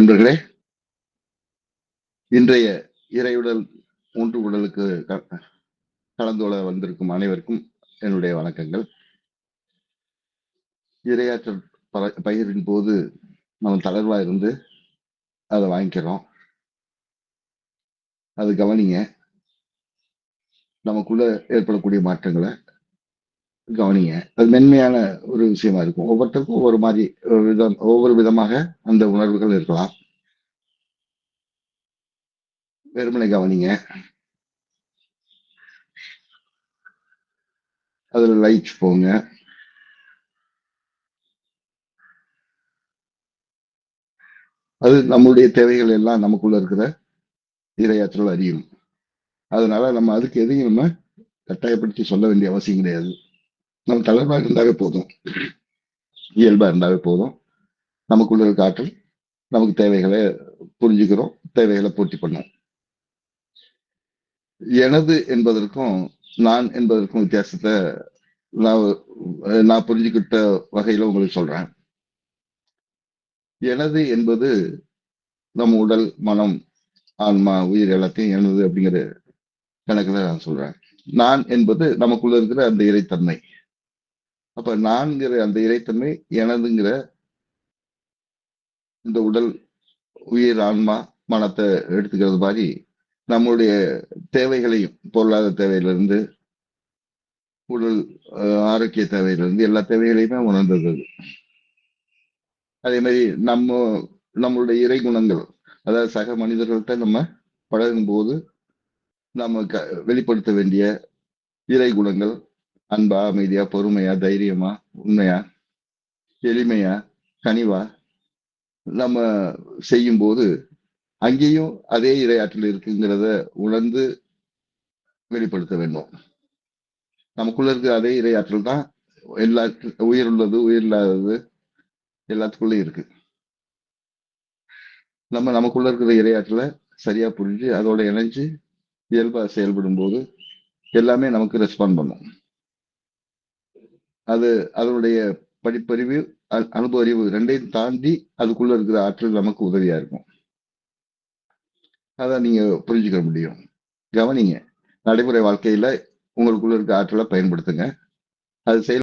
நண்பர்களே இன்றைய இறையுடல் மூன்று உடலுக்கு க- கலந்து கொள்ள வந்திருக்கும் அனைவருக்கும் என்னுடைய வணக்கங்கள். இரையாற்றல் பயிரின் போது நம்ம தளர்வா இருந்து அதை வாங்கிக்கிறோம். அது கவனிங்க நமக்குள்ள ஏற்படக்கூடிய மாற்றங்களை கவனிங்க. அது மென்மையான ஒரு விஷயமா இருக்கும். ஒவ்வொருத்தருக்கும் ஒவ்வொரு மாதிரி ஒரு விதம் ஒவ்வொரு விதமாக அந்த உணர்வுகள் இருக்கலாம். வெறுமனை கவனிங்க. அதுல லைட் போங்க. அது நம்மளுடைய தேவைகள் எல்லாம் நமக்குள்ள இருக்கிற இரையாற்றல் அறியும். அதனால நம்ம அதுக்கு எதையும் நம்ம கட்டாயப்படுத்தி சொல்ல வேண்டிய அவசியம் கிடையாது. நம்ம தளர்வா இருந்தாவே போதும். இயல்பா இருந்தாவே போதும். நமக்குள்ள இருக்க ஆற்றல் நமக்கு தேவைகளை புரிஞ்சுக்கிறோம் தேவைகளை பூர்த்தி பண்ணோம். எனது என்பதற்கும் நான் என்பதற்கும் வித்தியாசத்தை நான் நான் புரிஞ்சுக்கிட்ட வகையில உங்களுக்கு சொல்றேன். எனது என்பது நம்ம உடல் மனம் ஆன்மா உயிர் எல்லாத்தையும் எனது அப்படிங்கிற கணக்குல நான் சொல்றேன். நான் என்பது நமக்குள்ள இருக்கிற அந்த இறைத்தன்மை. அப்ப நான்கிற அந்த இறைத்தன்மை எனதுங்கிற இந்த உடல் உயிர் ஆன்மா மனத்தை எடுத்துக்கிறது மாதிரி நம்மளுடைய தேவைகளையும் பொருளாதார தேவையிலிருந்து உடல் ஆரோக்கிய தேவையிலிருந்து எல்லா தேவைகளையுமே உணர்ந்தது. அதே மாதிரி நம்ம நம்மளுடைய இறை குணங்கள் அதாவது சக மனிதர்கள்ட்ட நம்ம பழகும் போது நம்ம க வெளிப்படுத்த வேண்டிய இறை குணங்கள் அன்பா அமைதியா பொறுமையா தைரியமா உண்மையா எளிமையா கனிவா நம்ம செய்யும்போது அங்கேயும் அதே இரையாற்றல் இருக்குங்கிறத உணர்ந்து வெளிப்படுத்த வேண்டும். நமக்குள்ள இருக்கிற அதே இரையாற்றல் தான் எல்லா உயிர் உள்ளது உயிர் இல்லாதது எல்லாத்துக்குள்ளேயும் இருக்கு. நம்ம நமக்குள்ள இருக்கிற இரையாற்றலை சரியா புரிஞ்சு அதோட இணைஞ்சு இயல்பா செயல்படும் போது எல்லாமே நமக்கு ரெஸ்பாண்ட் பண்ணும். அது அதனுடைய படிப்பறிவு அனுபவ அறிவு ரெண்டையும் தாண்டி அதுக்குள்ள இருக்கிற ஆற்றல் நமக்கு உதவியா இருக்கும். அதை நீங்க புரிஞ்சுக்க முடியும். கவனிங்க. நடைமுறை வாழ்க்கையில உங்களுக்குள்ள இருக்க ஆற்றலை பயன்படுத்துங்க. அது செயல்